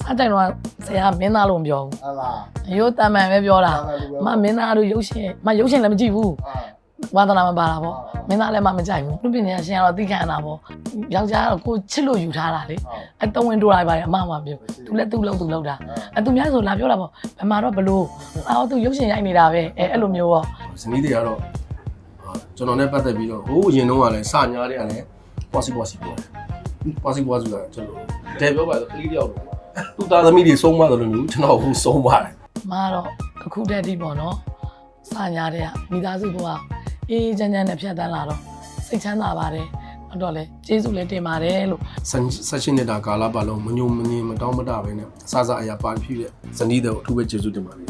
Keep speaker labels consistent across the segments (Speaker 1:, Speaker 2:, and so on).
Speaker 1: စားကြိုင်တော့ဆရာမင်းသားလို့မပြောဘူး
Speaker 2: ဟုတ်လား
Speaker 1: ရိုးတမန်ပဲပြောတာ
Speaker 2: ဒါမှလူပဲ
Speaker 1: အမမင်းသားတို့ရုပ်ရှင်မရုပ်ရှင်လည်းမကြည့်ဘူး
Speaker 2: အာ
Speaker 1: ဝါသနာမပါတာပေါ့မင်းသားလည်းမမကြိုက်ဘူးလူပညာရှင်ကတော့သိခံရတာပေါ့ယောက်ျားကတော့ကိုချစ်လို့ယူထားတာလေ
Speaker 2: ဟုတ်
Speaker 1: အဲတဝင်းတိုးတာပါလေအမမပြောသူလည်းသူ့လို့သူလောက်တာအဲသူများဆိုလာပြောတာပေါ့ဘယ်မှာတော့ဘလို့အော်သူရုပ်ရှင်ရိုက်နေတာပဲအဲအဲ့လိုမျိုးပေါ့
Speaker 3: ဇနီးတွေကတော့အာကျွန်တော်နဲ့ပတ်သက်ပြီးတော့ဟိုးအရင်တုန်းကလည်းစညာတွေကလည်း possible possible ပြောတယ် possible possible ဆိုတာကျွန်တော်တဲပြောပါဆိုကလေးတယောက်လို့ သူ့သားသမီးတွေဆုံးမတယ်လို့မျိုးကျွန်တော်ဟိုဆုံးပါတယ်
Speaker 1: အမကတော့အခုတည်းဒီပေါ့နော်စာညာတဲ့ကမိသားစုကအေးချမ်းချမ်းနဲ့ဖြတ်တန်းလာတော့စိတ်ချမ်းသာပါတယ်ဟုတ်တော့လေကျေးဇူးလည်းတင်ပါတယ်လို့
Speaker 3: ဆက်ရှင်နေတာကာလပတ်လုံးမညုံမငင်မတောင်းမတပဲနဲ့အစစအရာပါဖြစ်တဲ့ဇနီးတွေကိုအထူးပဲကျေးဇူးတင်ပါတယ်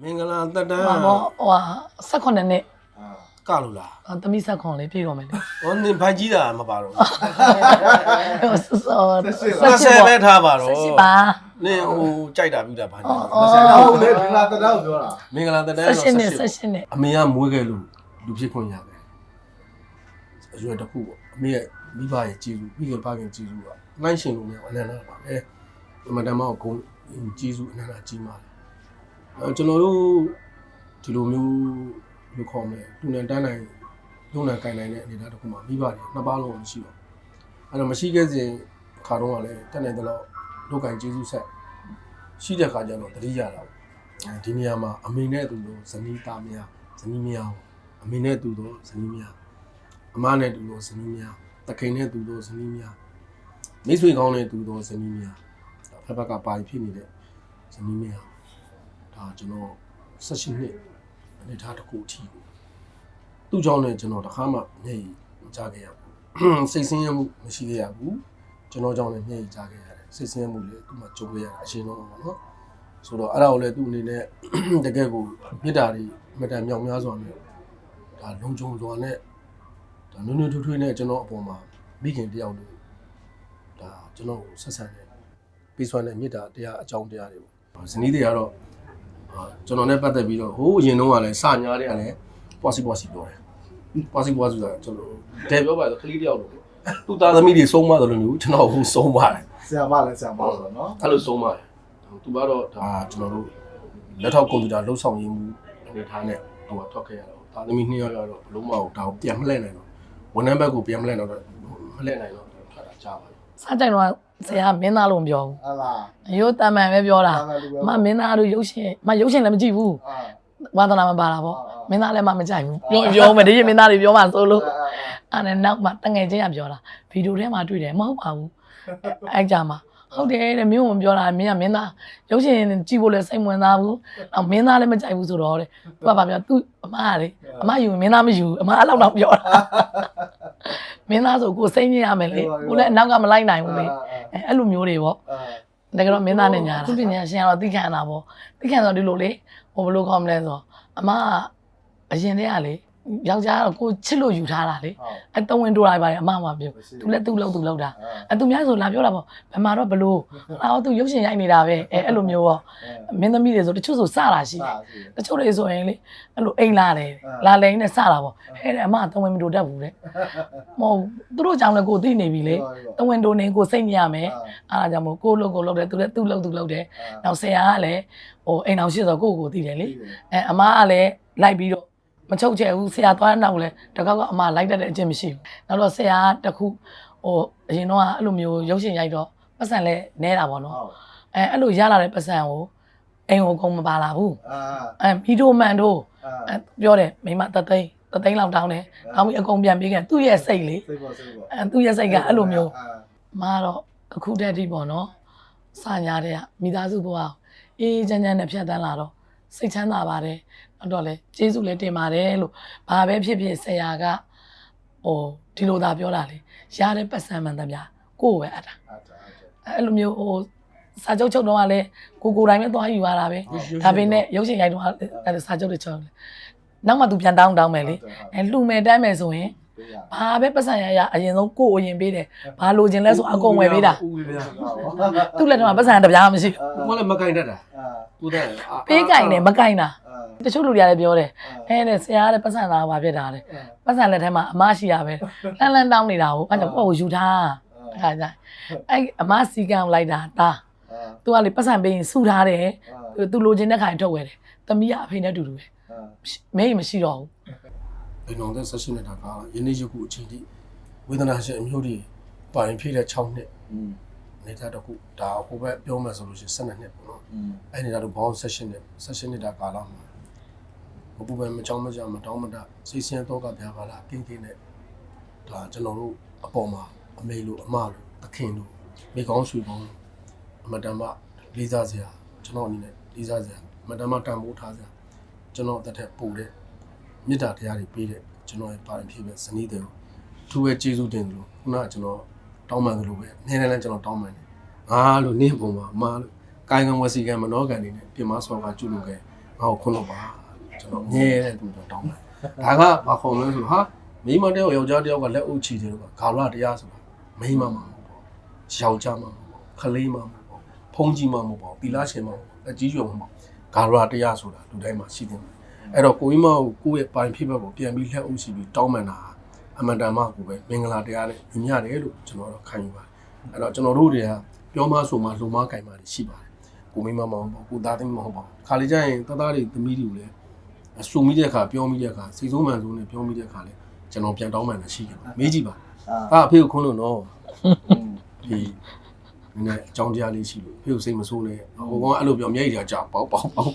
Speaker 3: မင်္ဂလာတက်တ
Speaker 1: ဟို
Speaker 3: န်း
Speaker 1: ပါပေါ့ဟိုဟာ18နှစ်
Speaker 2: အာ
Speaker 3: ကလို့လား
Speaker 1: အာသမီးဆက်ခွန်လေးပြေတော့မယ်လေ
Speaker 3: ဟောနင်ဘိုက်ကြီးတာမပါတော့
Speaker 1: ဟိုဆော
Speaker 3: ဆက်ဆက်ပဲထားပါတော့
Speaker 1: ဆက်ပါ
Speaker 3: နင်ဟိုကြိုက်တာပြတာဘာကြီး
Speaker 1: အော်
Speaker 2: ဆက်တော့လေဒီလာတော့ပြောတာ
Speaker 3: မင်္ဂလာတက်တန်း
Speaker 1: ဆက်
Speaker 3: တော့
Speaker 1: ရှင်နဲ့
Speaker 3: 18
Speaker 1: ဆက်ရှင်နဲ့
Speaker 3: အမေကမွေးခဲ့လို့လူဖြစ်ခွင့်ရတယ်အရွယ်တစ်ခုပေါ့အမေရဲ့မိဘရဲ့ကြည်စုပြီးခင်ဖခင်ကြည်စုကနိုင်ရှင်လို့မရဘူးအနန္တပါပဲအမတမကိုဂုံကြည်စုအနန္တကြီးမှာအဲကျွန်တော်တို့ဒီလိုမျိုး လူခေါ်မယ်သူနဲ့တန်းနိုင်လုံနိုင်ကင်နိုင်တဲ့အနေအထားတစ်ခုမှာမိဘတွေနှစ်ပါးလုံးမရှိတော့အဲ့တော့မရှိခဲ့စဉ်ခါတော့ကလည်းတက်နိုင်တဲ့လောက်လူကင်ကြည်စုဆက်ရှိတဲ့ခါကျတော့တတိယလာပေါ့အဲဒီနေရာမှာအမေနဲ့တူလို့ဇနီးသားများဇနီးများပေါ့အမေနဲ့တူလို့ဇနီးများအမနဲ့တူလို့ဇနီးများတခိန်နဲ့တူလို့ဇနီးများမိတ်ဆွေကောင်းနဲ့တူလို့ဇနီးများဖက်ဖက်ကပါဖြစ်နေတဲ့ဇနီးများဒါကျွန်တော်16နှစ် အနေထားတစ်ခုအထိကိုသူ့ကြောင့်လည်းကျွန်တော်တခါမှမျက်ရည်မကြခဲ့ရဘူးစိတ်ဆင်းရဲမှုမရှိခဲ့ရဘူးကျွန်တော်ကြောင့်လည်းမျက်ရည်ကြခဲ့ရတယ်စိတ်ဆင်းရဲမှုလည်းသူ့မှာကြုံခဲ့ရတာအရှင်းတော့ပေါ့နော်ဆိုတော့အဲ့ဒါကိုလည်းသူ့အနေနဲ့တကယ်ကိုမေတ္တာတွေအမတန်မြောက်များစွာနဲ့ဒါလုံခြုံစွာနဲ့ဒါနုံနုံထွေးထွေးနဲ့ကျွန်တော်အပေါ်မှာမိခင်တယောက်လို့ဒါကျွန်တော်ကိုဆက်ဆံနေပြီးဆွမ်းတဲ့မေတ္တာတရားအကြောင်းတရားတွေပေါ့ဇနီးတွေကတော့အာ ကျွန်တော်နဲ့ပတ်သက်ပြီးတော့ဟိုးအရင်တုန်းကလည်းစညာတွေကလည်း possible possible ပြောတယ် possible possible ဆိုတာကျွန်တော်တဲပြောပါဆိုကလေးတယောက်လို့သူ့သားသမီးတွေဆုံးမတယ်လို့မျိုးကျွန်တော်ဟိုဆုံးပါတယ်
Speaker 2: ဆရာမလည်းဆရာမဆိုတော့နော်
Speaker 3: အဲ့လိုဆုံးပါတယ်သူကတော့ဒါကျွန်တော်တို့လက်ထောက်ကွန်ပျူတာလှုပ်ဆောင်ရင်းမှုအနေထားနဲ့ဟိုထွက်ခဲ့ရတော့ဒါသမီးနှစ်ယောက်ကတော့ဘလုံးမအောင်ဒါကိုပြန်မလှည့်နိုင်တော့ဝန်ထမ်းဘက်ကိုပြန်မလှည့်တော့မလှည့်နိုင်တော့ထွက်တာကြားပါဘူး
Speaker 1: စားကြိုင်တော့ ဆရာမင်းသားလို့မပြောဘူး
Speaker 2: ဟုတ်လား
Speaker 1: ရိုးတမန်ပဲပြောတာ
Speaker 2: ဒါမှလူပဲ
Speaker 1: အမမင်းသားတို့ရုပ်ရှင်မရုပ်ရှင်လည်းမကြည့်ဘူး
Speaker 2: အာ
Speaker 1: ဝါသနာမပါတာပေါ့မင်းသားလည်းမမကြိုက်ဘူးပြောပြောမယ်ဒီမင်းသားတွေပြောမှဆိုလို့အဲ့ဒါနောက်မှတငယ်ချင်းကပြောတာဗီဒီယိုထဲမှာတွေ့တယ်မဟုတ်ပါဘူးအဲ့ကြမှာဟုတ်တယ်တဲ့မင်းကမပြောတာမင်းကမင်းသားရုပ်ရှင်ကြည့်ဖို့လည်းစိတ်ဝင်စားဘူးနောက်မင်းသားလည်းမကြိုက်ဘူးဆိုတော့တဲ့သူကဗာပြောသူအမကလေအမယူမင်းသားမယူအမအဲ့လောက်တော့ပြောတာ မင်းသားဆိုကိုစိတ်ညစ်ရမယ်လေကိုလည်းအနောက်ကမလိုက်နိုင်ဘူးလေအဲအဲ့လိုမျိုးတွေပေါ့
Speaker 2: အာ
Speaker 1: တကယ်တော့မင်းသားနဲ့ညာတာသူပညာရှင်ကတော့သိခံတာပေါ့သိခံတော့ဒီလိုလေဟိုဘယ်လိုခေါ်မလဲဆိုတော့အမကအရင်တည်းကလေ ယောက်ျားကတော့ကိုချစ်လို့ယူထားတာလေ
Speaker 2: ဟုတ်
Speaker 1: အဲတဝင်းတိုးတာပါလေအမမပြောသူလည်းသူ့လို့သူလောက်တာအဲသူများဆိုလာပြောတာပေါ့ဘယ်မှာတော့ဘလို့အော်သူရုပ်ရှင်ရိုက်နေတာပဲအဲအဲ့လိုမျိုးပေါ့မင်းသမီးတွေဆိုတချို့ဆိုစတာရှိတယ်တချို့တွေဆိုရင်လေအဲ့လိုအိမ်လာတယ်လာလိန်နဲ့စတာပေါ့ဟဲ့တဲ့အမတဝင်းမတိုးတတ်ဘူးတဲ့မဟုတ်သူတို့ကြောင့်လည်းကိုသိနေပြီလေတဝင်းတိုးနေကိုစိတ်ညစ်ရမယ်အားကြောင့်မို့ကိုလို့ကိုလို့တယ်သူလည်းသူ့လို့သူလို့တယ်နောက်ဆရာကလည်းဟိုအိမ်အောင်ရှိဆိုကိုကိုသိတယ်လေအဲအမကလည်းလိုက်ပြီးတော့ မချုပ်ချယ်ဘူးဆရာသွားနောက်လည်းတကောက်ကအမလိုက်တတ်တဲ့အကျင့်မရှိဘူးနောက်တော့ဆရာကတခုဟိုအရင်တော့အဲ့လိုမျိုးရုပ်ရှင်ရိုက်တော့ပတ်စံလဲနဲတာပေါ့နော်
Speaker 2: ဟုတ်
Speaker 1: အဲအဲ့လိုရလာတဲ့ပတ်စံကိုအိမ်ကိုကုန်မပါလာဘူး
Speaker 2: အာ
Speaker 1: အဲမီတိုမန်တို့
Speaker 2: အာ
Speaker 1: အဲပြောတယ်မိမတသိန်းတသိန်းလောက်တောင်းတယ်တောင်းပြီးအကုန်ပြန်ပေးခဲ့သူ့ရဲ့စိတ်လေ
Speaker 2: စိတ်ပေါ်စိတ်ပေါ်
Speaker 1: အဲသူ့ရဲ့စိတ်ကအဲ့လိုမျိုး
Speaker 2: အာ
Speaker 1: မကတော့အခုတည်းဒီပေါ့နော်စာညာတဲ့ကမိသားစုဘဝကိုအေးအေးချမ်းချမ်းနဲ့ဖြတ်တန်းလာတော့ စိတ်ချမ်းသာပါတယ်နောက်တော့လေကျေးဇူးလည်းတင်ပါတယ်လို့ဘာပဲဖြစ်ဖြစ်ဆရာကဟိုဒီလိုသာပြောတာလေရတဲ့ပတ်စံမှန်သမျှကိုယ့်ကိုပဲအပ်တာ
Speaker 2: အာတာ
Speaker 1: အဲ့လိုမျိုးဟိုစာချုပ်ချုပ်တော့ကလည်းကိုကိုယ်တိုင်ပဲသွားယူရတာပဲဒါပေမဲ့ရုပ်ရှင်ရိုက်တော့အဲ့ဒါစာချုပ်တွေချုပ်တယ်နောက်မှသူပြန်တောင်းတောင်းမယ်လေအဲလှူမယ်တမ်းမယ်ဆိုရင်
Speaker 2: ပပေးရ
Speaker 1: ဘာပဲပတ်စံရရအရင်ဆုံးကိုယ်အရင်ပေးတယ်ဘာလိုချင်လဲဆိုအကုန်ဝယ်ပေးတာ
Speaker 3: ဦးဗျာ
Speaker 1: သူ့လက်ထက်မှာပတ်စံတစ်ပြားမရှိ
Speaker 3: ဦးကလည်းမကင်တတ်တာ
Speaker 2: အာ
Speaker 3: ဦးတဲ့
Speaker 1: ဘူးပေးကင်တယ်မကင်တာ
Speaker 2: အာ
Speaker 1: တချို့လူတွေကလည်းပြောတယ်အဲတဲ့ဆရာတဲ့ပတ်စံသားဘာဖြစ်တာလဲပတ်စံလက်ထဲမှာအမရှိရပဲလန်းလန်းတောင်းနေတာကိုအဲ့ကြောင့်ကိုယ့်ကိုယူထားအဲ့ဒါကြအဲ့အမစီကံလိုက်တာတာ
Speaker 2: အာ
Speaker 1: သူကလေပတ်စံပေးရင်စုထားတယ်
Speaker 2: အာ
Speaker 1: သူလိုချင်တဲ့ခါရင်ထုတ်ဝယ်တယ်သမီးကအဖေနဲ့အတူတူပဲ
Speaker 2: အာ
Speaker 1: မင်းမရှိတော့ဘူး
Speaker 3: အိမ်တော်သက်16နှစ်တာကာလယနေ့ယခုအချိန်ထိဝေဒနာရှင်အမျိုးတွေပါရင်ဖြည့်တဲ့6နှစ်နေတာတခုဒါဟိုဘက်ပြောမှဆိုလို့ရှိရင်12နှစ်ပေါ့နော်အဲ့နေတာတော့ဘောင်း16နှစ်16နှစ်တာကာလမှာမပူပန်မချောင်းမကြောင်မတောင်းမတစိတ်ဆင်းတော့ကပြပါလားကင်းကင်းနဲ့ဒါကျွန်တော်တို့အပေါ်မှာအမေလိုအမလိုအခင်လိုမိကောင်းဆွေကောင်းလိုအမတန်မှလေးစားစရာကျွန်တော်အနေနဲ့လေးစားစရာအမတန်မှတန်ဖိုးထားစရာကျွန်တော်တက်ထက်ပို့တဲ့ မေတ္တာတရားတွေပေးတဲ့ကျွန်တော်ရဲ့ပါရင်ဖြစ်ပဲဇနီးတွေကိုသူ့ရဲ့ကျေးဇူးတင်တယ်လို့ခုနကကျွန်တော်တောင်းပန်တယ်လို့ပဲနည်းနည်းလည်းကျွန်တော်တောင်းပန်တယ်ငါလို့နင်းပုံမှာအမလို့ကိုင်းကံဝစီကံမနောကံနေနဲ့ပြင်မဆောကကျွလို့ခဲ့ငါ့ကိုခွန်းလို့ပါကျွန်တော်ငဲတဲ့သူတော့တောင်းတယ်ဒါကဘာခေါ်မလဲဆိုဟာမိမတယောက်ယောက်ျားတယောက်ကလက်အုပ်ချီတယ်လို့ကဂါရတရားဆိုတာမိမမှာမဟုတ်ပါဘူးယောက်ျားမှာမဟုတ်ပါဘူးခလေးမှာမဟုတ်ပါဘူးဖုံးကြီးမှာမဟုတ်ပါဘူးပီလာရှင်မှာမဟုတ်ပါဘူးအကြီးရွယ်မှာမဟုတ်ဂါရတရားဆိုတာလူတိုင်းမှာရှိတယ် အဲ့တော့ကိုကြီးမကိုကိုယ့်ရဲ့ပိုင်ဖြစ်ဘက်ကိုပြန်ပြီးလက်အုပ်ချီပြီးတောင်းပန်တာအမန်တန်မှကိုပဲမင်္ဂလာတရားနဲ့ညီမျှတယ်လို့ကျွန်တော်တော့ခံယူပါတယ်အဲ့တော့ကျွန်တော်တို့တွေကပြောမဆိုမှလုံမကင်ပါရှိပါတယ်ကိုမိမမဟုတ်ပါဘူးကိုသားသမီးမဟုတ်ပါဘူးခါလေကျရင်တသားတွေသမီးတွေကိုလည်းအဆူမိတဲ့အခါပြောမိတဲ့အခါစိတ်ဆိုးမှန်ဆိုးနဲ့ပြောမိတဲ့အခါလည်းကျွန်တော်ပြန်တောင်းမှန်တာရှိတယ်မေးကြည့်ပါ
Speaker 2: အာ
Speaker 3: အာအဖေကိုခွန်းလို့နော်
Speaker 2: อืม
Speaker 3: ဒီနည်းနည်းအကြောင်းတရားလေးရှိလို့အဖေကိုစိတ်မဆိုးနဲ့ဟိုကောင်ကအဲ့လိုပြောမျက်ရည်ကြာပေါက်ပေါက်ပေါက်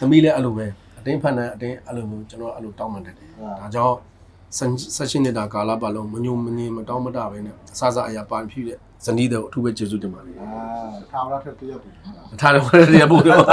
Speaker 3: သမီးလည်းအဲ့လိုပဲ အတင်းဖန်တဲ့အတင်းအဲ့လိုမျိုးကျွန်တော်အဲ့လိုတောင်းမှန်တတ်တယ်ဒါကြောင့်ဆက်ရှင်နေတာကာလပတ်လုံးမညုံမငင်မတောင်းမတပဲနဲ့အစစအရာပန်ဖြူတဲ့ဇနီးတဲ့အထူးပဲကျေးဇူးတင်ပါတယ်
Speaker 2: အာထားရတဲ့တရက်ပြီ
Speaker 3: ထားတယ်ဘာလဲရဖို့တော့